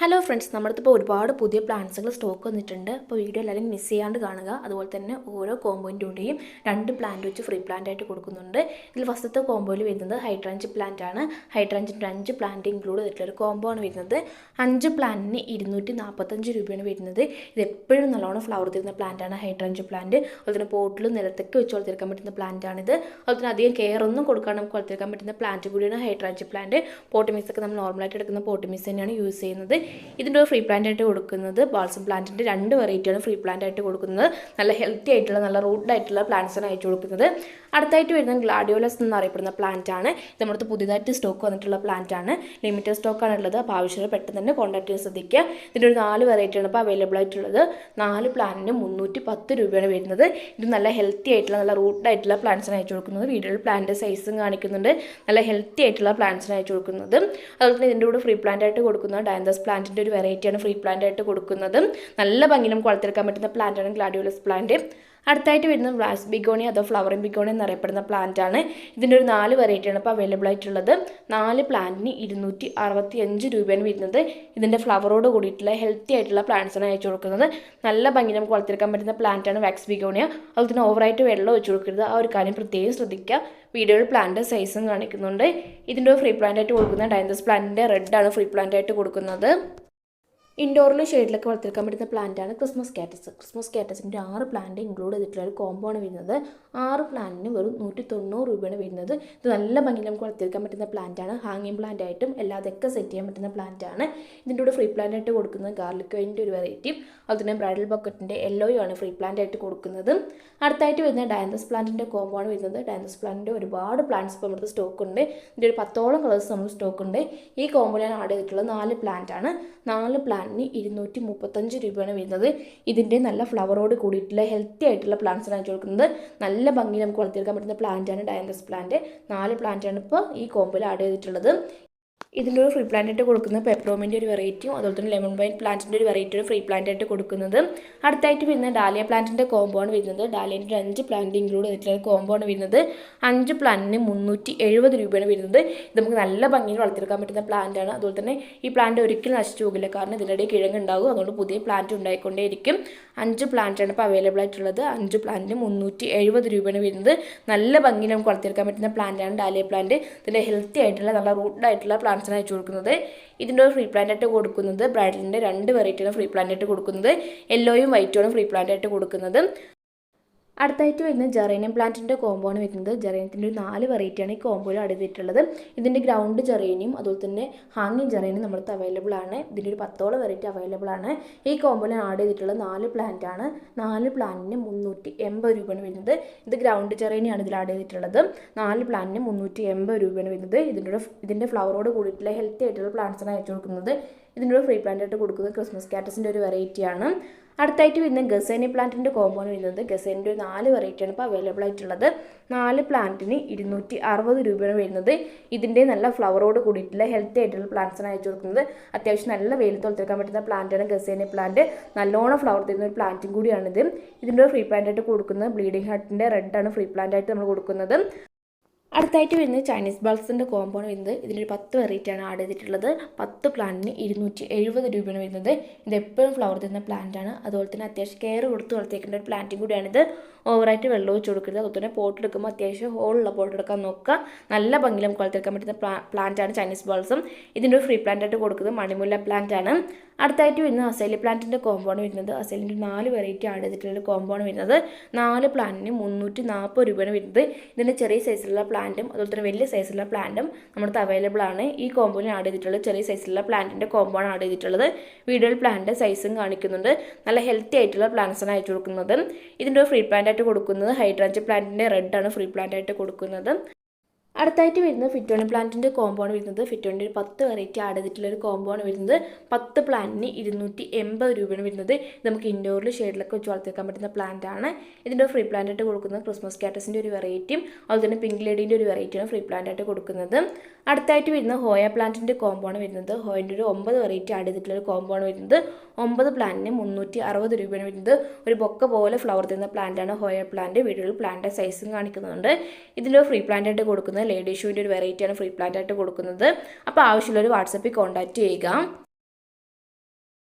Hello friends ഇപ്പോൾ ഒരുപാട് പുതിയ പ്ലാന്റ്സുകൾ സ്റ്റോക്ക് വന്നിട്ടുണ്ട്. അപ്പോൾ വീഡിയോ എല്ലാവരും മിസ് ചെയ്യാണ്ട് കാണുക. അതുപോലെ തന്നെ ഓരോ കോമ്പോയിന്റെയും രണ്ട് പ്ലാന്റ് വെച്ച് ഫ്രീ പ്ലാന്റ് ആയിട്ട് കൊടുക്കുന്നുണ്ട്. ഇതിൽ ഫസ്റ്റത്തെ കോമ്പോയിൽ വരുന്നത് ഹൈഡ്രാഞ്ച് പ്ലാന്റ് ആണ്. ഹൈഡ്രാഞ്ചിന്റെ അഞ്ച് പ്ലാന്റ് ഇൻക്ലൂഡ് ചെയ്തിട്ടുള്ള ഒരു കോമ്പോ ആണ് വരുന്നത്. അഞ്ച് പ്ലാന്റിന് ഇരുന്നൂറ്റി നാൽപ്പത്തഞ്ച് രൂപയാണ് വരുന്നത്. ഇത് എപ്പോഴും നല്ലോണം ഫ്ലവർ തരുന്ന പ്ലാന്റ് ആണ് ഹൈഡ്രാഞ്ച് പ്ലാന്റ് അതുപോലെ തന്നെ പോട്ടിലും നിലത്തേക്ക് വെച്ച് വളർത്തിയെടുക്കാൻ പറ്റുന്ന പ്ലാന്റ് ആണിത്. അതുപോലെ തന്നെ അധികം കെയർ ഒന്നും കൊടുക്കാൻ നമുക്ക് വളർത്തിയെടുക്കാൻ പറ്റുന്ന പ്ലാന്റ് കൂടിയാണ് ഹൈഡ്രാഞ്ച് പ്ലാന്റ് ഒക്കെ നമ്മൾ നോർമലായിട്ട് എടുക്കുന്ന പോട്ടിമിസ് തന്നെയാണ് യൂസ് ചെയ്യുന്നത്. ഇതിന്റെ ഫ്രീ പ്ലാന്റ് ആയിട്ട് കൊടുക്കുന്നത് ബാൾസം പ്ലാന്റിന്റെ രണ്ട് വെറൈറ്റിയാണ് ഫ്രീ പ്ലാന്റ് ആയിട്ട് കൊടുക്കുന്നത്. നല്ല ഹെൽത്തി ആയിട്ടുള്ള നല്ല റൂട്ട് ആയിട്ടുള്ള പ്ലാന്റ്സാണ് അയച്ചു കൊടുക്കുന്നത്. അടുത്തായിട്ട് വരുന്നത് ഗ്ലാഡിയോലസ് എന്നറിയപ്പെടുന്ന പ്ലാന്റ് ആണ്. ഇത് നമ്മുടെ പുതിയതായിട്ട് സ്റ്റോക്ക് വന്നിട്ടുള്ള പ്ലാന്റ് ആണ്. ലിമിറ്റഡ് സ്റ്റോക്കാണ് ഉള്ളത്. അപ്പോൾ ആവശ്യമുള്ള പെട്ടെന്ന് തന്നെ കോൺടാക്ട് ചെയ്യാൻ ശ്രദ്ധിക്കുക. ഇതിന്റെ ഒരു നാല് വെറൈറ്റിയാണ് ഇപ്പോൾ അവൈലബിൾ ആയിട്ടുള്ളത്. നാല് പ്ലാന്റിന് മുന്നൂറ്റി പത്ത് രൂപയാണ് വരുന്നത്. ഇത് നല്ല ഹെൽത്തി ആയിട്ടുള്ള നല്ല റൂട്ട് ആയിട്ടുള്ള പ്ലാന്റ്സാണ് അയച്ചു കൊടുക്കുന്നത്. വീഡിയോയിൽ പ്ലാന്റ് സൈസും കാണിക്കുന്നുണ്ട്. നല്ല ഹെൽത്തി ആയിട്ടുള്ള പ്ലാന്റ്സാണ് അയച്ചു കൊടുക്കുന്നത്. അതുപോലെ തന്നെ ഇതിന്റെ കൂടെ ഫ്രീ പ്ലാന്റ് ആയിട്ട് കൊടുക്കുന്ന ഡാൻഡസ് പ്ലാന്റിന്റെ ഒരു വെറൈറ്റിയാണ് ഫ്രീ പ്ലാന്റ് ആയിട്ട് കൊടുക്കുന്നത്. നല്ല ഭംഗി നമുക്ക് പറ്റുന്ന പ്ലാന്റാണ് ഗ്ലാഡിയോലസ് പ്ലാന്റ് അടുത്തായിട്ട് വരുന്ന ബ്ലാസ് ബിഗോണി അതോ ഫ്ലവറിംഗ് ബിഗോണി എന്നറിയപ്പെടുന്ന പ്ലാന്റ് ആണ്. ഇതിന്റെ ഒരു നാല് വെറൈറ്റിയാണ് ഇപ്പോൾ അവൈലബിൾ ആയിട്ടുള്ളത്. നാല് പ്ലാന്റിന് ഇരുന്നൂറ്റി അറുപത്തി അഞ്ച് രൂപയാണ് വരുന്നത്. ഇതിന്റെ ഫ്ലവറോട് കൂടിയിട്ടുള്ള ഹെൽത്തി ആയിട്ടുള്ള പ്ലാന്റ്സാണ് അയച്ചു കൊടുക്കുന്നത്. നല്ല ഭംഗി നമുക്ക് വളർത്തിയെടുക്കാൻ പറ്റുന്ന പ്ലാന്റാണ് വാക്സ് ബിഗോണിയ. അതുപോലെ തന്നെ ഓവറായിട്ട് വെള്ളം ഒഴിച്ചു കൊടുക്കരുത്. ആ ഒരു കാര്യം പ്രത്യേകം ശ്രദ്ധിക്കുക. വീഡിയോയിൽ പ്ലാന്റ് സൈസും കാണിക്കുന്നുണ്ട്. ഇതിന്റെ ഫ്രീ പ്ലാന്റ് ആയിട്ട് കൊടുക്കുന്ന ഡയൻസ് പ്ലാന്റിന്റെ റെഡാണ് ഫ്രീ പ്ലാന്റ് ആയിട്ട് കൊടുക്കുന്നത്. ഇൻഡോറിലും ഷെയ്ഡിലൊക്കെ വളർത്തിയെടുക്കാൻ പറ്റുന്ന പ്ലാന്റാണ് ക്രിസ്മസ് കാറ്റസ് ക്രിസ്മസ് കാറ്റസിന്റെ ആറ് പ്ലാന്റ് ഇൻക്ലൂഡ് ചെയ്തിട്ടുള്ള ഒരു കോമ്പോ ആണ് വരുന്നത്. ആറ് പ്ലാന്റിന് വെറും നൂറ്റി തൊണ്ണൂറ് രൂപയാണ് വരുന്നത്. ഇത് നല്ല ഭംഗി നമുക്ക് വളർത്തിയെടുക്കാൻ പറ്റുന്ന പ്ലാന്റാണ് ഹാങ്ങിങ് പ്ലാന്റ് ആയിട്ടും എല്ലാതൊക്കെ സെറ്റ് ചെയ്യാൻ പറ്റുന്ന പ്ലാന്റാണ് ഇതിന്റെ കൂടെ ഫ്രീ പ്ലാന്റ് ആയിട്ട് കൊടുക്കുന്നത് ഗാർലിക് വൈന്റെ ഒരു വെറൈറ്റിയും അതുപോലെ തന്നെ ബ്രൈഡൽ ബക്കറ്റിന്റെ യെല്ലോയും ആണ് ഫ്രീ പ്ലാന്റ് ആയിട്ട് കൊടുക്കുന്നത്. അടുത്തായിട്ട് വരുന്ന ഡാൻഡസ് പ്ലാന്റിന്റെ കോമ്പോ ആണ് വരുന്നത്. ഡാൻഡസ് പ്ലാന്റിന്റെ ഒരുപാട് പ്ലാന്റ്സ് ഇപ്പോൾ നമ്മുടെ സ്റ്റോക്ക് ഉണ്ട്. ഇതിന്റെ ഒരു പത്തോളം കളേഴ്സ് നമ്മൾ സ്റ്റോക്ക് ഉണ്ട്. ഈ കോമ്പോ ഞാൻ ആഡ് ചെയ്തിട്ടുള്ള നാല് പ്ലാന്റ് ആണ്. നാല് പ്ലാന്റിന് ഇരുന്നൂറ്റി മുപ്പത്തഞ്ച് രൂപയാണ് വരുന്നത്. ഇതിന്റെ നല്ല ഫ്ലവറോട് കൂടിയിട്ടുള്ള ഹെൽത്തി ആയിട്ടുള്ള പ്ലാന്റ്സാണ് അയച്ചു കൊടുക്കുന്നത്. നല്ല ഭംഗി നമുക്ക് വളർത്തിയെടുക്കാൻ പറ്റുന്ന പ്ലാന്റാണ് ഡയൻഡസ് പ്ലാന്റ് നാല് പ്ലാന്റാണ് ഇപ്പോൾ ഈ കോമ്പിൽ ആഡ് ചെയ്തിട്ടുള്ളത്. ഇതിന്റെ ഒരു ഫ്രീ പ്ലാന്റ് ആയിട്ട് കൊടുക്കുന്നത് പെപ്രോമിന്റെ ഒരു വെറൈറ്റിയും അതുപോലെ തന്നെ ലെമൺ വൈൻ പ്ലാന്റിന്റെ ഒരു വെറൈറ്റിയും ഫ്രീ പ്ലാന്റ് ആയിട്ട് കൊടുക്കുന്നത്. അടുത്തായിട്ട് വരുന്ന ഡാലിയ പ്ലാന്റിന്റെ കോമ്പോ ആണ് വരുന്നത്. ഡാലിയന്റെ അഞ്ച് പ്ലാന്റ് ഇൻക്ലൂഡ് ചെയ്തിട്ടുള്ള കോമ്പോ ആണ് വരുന്നത്. അഞ്ച് പ്ലാന്റിന് മുന്നൂറ്റി എഴുപത് രൂപയാണ് വരുന്നത്. ഇത് നമുക്ക് നല്ല ഭംഗിയിൽ വളർത്തിയെടുക്കാൻ പറ്റുന്ന പ്ലാന്റ് ആണ്. അതുപോലെ തന്നെ ഈ പ്ലാന്റ് ഒരിക്കലും നശിച്ചു പോകില്ല. കാരണം ഇതിനിടയിൽ കിഴങ്ങുണ്ടാകും. അതുകൊണ്ട് പുതിയ പ്ലാന്റ് ഉണ്ടായിക്കൊണ്ടേയിരിക്കും. അഞ്ച് പ്ലാന്റാണ് ഇപ്പോൾ അവൈലബിൾ ആയിട്ടുള്ളത്. അഞ്ച് പ്ലാന്റിന് മുന്നൂറ്റി എഴുപത് രൂപയാണ് വരുന്നത്. നല്ല ഭംഗിയിൽ നമുക്ക് വളർത്തിയെടുക്കാൻ പറ്റുന്ന പ്ലാന്റാണ് ഡാലിയ പ്ലാന്റ് ഇതിന്റെ ഹെൽത്തി ആയിട്ടുള്ള നല്ല റൂട്ടായിട്ടുള്ള പ്ലാന്റ്സാണ് അയച്ചു കൊടുക്കുന്നത്. ഇതിന്റെ ഒരു ഫ്രീ പ്ലാന്റ് ആയിട്ട് കൊടുക്കുന്നത് ബ്രൈഡലിന്റെ രണ്ട് വെറൈറ്റിയാണ് ഫ്രീ പ്ലാന്റ് ആയിട്ട് കൊടുക്കുന്നത്. യെല്ലോയും വൈറ്റുമാണ് ഫ്രീ പ്ലാന്റ് ആയിട്ട് കൊടുക്കുന്നത്. അടുത്തായിട്ട് വരുന്ന ജെറേനിയം പ്ലാന്റിന്റെ കോമ്പോ ആണ് വരുന്നത് ജെറേനിയത്തിന്റെ ഒരു നാല് വെറൈറ്റിയാണ് ഈ കോമ്പോയിൽ അടുത്തിട്ടുള്ളത്. ഇതിന്റെ ഗ്രൗണ്ട് ജെറേനിയും അതുപോലെ തന്നെ ഹാങ്ങിങ് ജെറേനിയും നമ്മളടുത്ത് അവൈലബിൾ ആണ്. ഇതിന്റെ ഒരു പത്തോളം വെറൈറ്റി അവൈലബിൾ ആണ്. ഈ കോമ്പോയിൽ ആഡ് ചെയ്തിട്ടുള്ള നാല് പ്ലാന്റ് ആണ്. നാല് പ്ലാന്റിന് മുന്നൂറ്റി എൺപത് രൂപയാണ് വരുന്നത്. ഇത് ഗ്രൗണ്ട് ജെറേനിയാണ് ഇതിൽ ആഡ് ചെയ്തിട്ടുള്ളത്. നാല് പ്ലാന്റിന് മുന്നൂറ്റി എൺപത് രൂപയാണ് വരുന്നത്. ഇതിന്റെ ഇതിന്റെ ഫ്ലവറോട് കൂടിയിട്ടുള്ള ഹെൽത്തി ആയിട്ടുള്ള പ്ലാന്റ്സാണ് അയച്ചു കൊടുക്കുന്നത്. ഇതിന്റെ ഫ്രീ പ്ലാന്റ് ആയിട്ട് കൊടുക്കുന്നത് ക്രിസ്മസ് കാറ്റസിന്റെ ഒരു വെറൈറ്റിയാണ് അടുത്തായിട്ട് വരുന്ന ഗസേനി പ്ലാന്റിന്റെ കോമ്പൗണ്ട് വരുന്നത് ഗസേനിന്റെ ഒരു നാല് വെറൈറ്റിയാണ് ഇപ്പോൾ അവൈലബിൾ ആയിട്ടുള്ളത്. നാല് പ്ലാന്റിന് ഇരുന്നൂറ്റി അറുപത് രൂപയാണ് വരുന്നത്. ഇതിന്റെ നല്ല ഫ്ലവറോട് കൂടിയിട്ടുള്ള ഹെൽത്തി ആയിട്ടുള്ള പ്ലാന്റ്സാണ് അയച്ചു കൊടുക്കുന്നത്. അത്യാവശ്യം നല്ല വെയിലത്ത് വളർത്തിയെടുക്കാൻ പറ്റുന്ന പ്ലാന്റാണ് ഗസേനി പ്ലാന്റ് നല്ലോണം ഫ്ലവർ തരുന്ന ഒരു പ്ലാന്റും കൂടിയാണിത്. ഇതിന്റെ ഫ്രീ പ്ലാന്റ് ആയിട്ട് കൊടുക്കുന്നത് ബ്ലീഡിംഗ് ഹാർട്ടിന്റെ റെഡാണ് ഫ്രീ പ്ലാന്റ് ആയിട്ട് നമ്മൾ കൊടുക്കുന്നത്. അടുത്തായിട്ട് വരുന്നത് ചൈനീസ് ബൾസിന്റെ കോമ്പൗണ്ട് വരുന്നത്. ഇതിനൊരു പത്ത് വെറൈറ്റിയാണ് ആഡ് ചെയ്തിട്ടുള്ളത്. പത്ത് പ്ലാന്റിന് ഇരുന്നൂറ്റി എഴുപത് രൂപയാണ് വരുന്നത്. ഇത് എപ്പോഴും ഫ്ലവർ തരുന്ന പ്ലാന്റാണ് അതുപോലെ തന്നെ അത്യാവശ്യം കെയർ കൊടുത്ത് വളർത്തിയേക്കേണ്ട ഒരു പ്ലാന്റും കൂടിയാണിത് ഓവറായിട്ട് വെള്ളം ഒഴിച്ച് കൊടുക്കരുത്. അതുപോലെ തന്നെ പോട്ട് എടുക്കുമ്പോൾ അത്യാവശ്യം ഹോളുള്ള പോട്ട് എടുക്കാൻ നോക്കുക. നല്ല ഭംഗിയിൽ നമുക്ക് വളർത്തിയെടുക്കാൻ പറ്റുന്ന പ്ലാ പ്ലാന്റാണ് ചൈനീസ് ബൾസും ഇതിന്റെ ഒരു ഫ്രീ പ്ലാന്റ് ആയിട്ട് കൊടുക്കുന്നത് മണിമുല്ല പ്ലാന്റാണ് അടുത്തായിട്ട് വരുന്നത് അസൈലി പ്ലാന്റിന്റെ കോമ്പൗണ്ട് വരുന്നത്. അസൈലിന്റെ നാല് വെറൈറ്റി ആഡ് ചെയ്തിട്ടുള്ള കോമ്പൗണ്ട് വരുന്നത്. നാല് പ്ലാന്റിന് മുന്നൂറ്റി നാൽപ്പത് രൂപയാണ് വരുന്നത്. ഇതിന്റെ ചെറിയ സൈസിലുള്ള പ്ലാന്റും അതുപോലെ തന്നെ വലിയ സൈസുള്ള പ്ലാന്റും നമ്മുടെ അവൈലബിൾ ആണ്. ഈ കോമ്പോയിൽ ആഡ് ചെയ്തിട്ടുള്ളത് ചെറിയ സൈസിലുള്ള പ്ലാന്റിന്റെ ആണ് ആഡ് ചെയ്തിട്ടുള്ളത്. വീഡിയോയിൽ പ്ലാന്റ് സൈസും കാണിക്കുന്നുണ്ട്. നല്ല ഹെൽത്തി ആയിട്ടുള്ള പ്ലാന്റ്സാണ് അയച്ചു കൊടുക്കുന്നത്. ഇതിന്റെ ഫ്രീ പ്ലാന്റ് ആയിട്ട് കൊടുക്കുന്നത്. ഹൈഡ്രാഞ്ച് പ്ലാന്റിന്റെ റെഡാണ് ഫ്രീ പ്ലാന്റ് ആയിട്ട് കൊടുക്കുന്നത്. അടുത്തായിട്ട് വരുന്നത് ഫിറ്റോണി പ്ലാന്റിന്റെ കോമ്പൗണ്ട് വരുന്നത് ഫിറ്റോണിന്റെ ഒരു പത്ത് വെറൈറ്റി ആഡ് ചെയ്തിട്ടുള്ള ഒരു കോമ്പൗണ്ട് വരുന്നത് പത്ത് പ്ലാന്റിന് ഇരുന്നൂറ്റി എൺപത് രൂപയാണ് വരുന്നത്. നമുക്ക് ഇൻഡോറിൽ ഷെയ്ഡിലൊക്കെ വെച്ച് വളർത്തിയെക്കാൻ പറ്റുന്ന പ്ലാന്റ് ആണ്. ഇതിന്റെ ഫ്രീ പ്ലാന്റ് ആയിട്ട് കൊടുക്കുന്നത് ക്രിസ്മസ് കാറ്റസിന്റെ ഒരു വെറൈറ്റിയും അതുപോലെ തന്നെ പിങ്ക് ലേഡീന്റെ ഒരു വെറൈറ്റിയാണ് ഫ്രീ പ്ലാന്റ് ആയിട്ട് കൊടുക്കുന്നത്. അടുത്തായിട്ട് വരുന്ന ഹോയ പ്ലാന്റിന്റെ കോമ്പൗണ്ട് വരുന്നത് ഹോയിന്റെ ഒരു ഒമ്പത് വെറൈറ്റി ആഡ് ചെയ്തിട്ടുള്ള ഒരു കോമ്പൗണ്ട് വരുന്നത് ഒമ്പത് പ്ലാന്റിന് മുന്നൂറ്റി അറുപത് രൂപയാണ് വരുന്നത്. ഒരു ബൊക്ക പോലെ ഫ്ലവർ തരുന്ന പ്ലാന്റാണ് ഹോയ പ്ലാന്റ് വീടുകളിൽ പ്ലാന്റ് സൈസും കാണിക്കുന്നുണ്ട്. ഇതിന്റെ ഫ്രീ പ്ലാന്റ് ആയിട്ട് കൊടുക്കുന്നത് ലേഡി ഷൂവിന്റെ ഒരു വെറൈറ്റിയാണ് ഫ്രീ പ്ലാന്റ് ആയിട്ട് കൊടുക്കുന്നത്. അപ്പോൾ ആവശ്യമുള്ളവർ വാട്സപ്പിൽ കോൺടാക്റ്റ് ചെയ്യുക.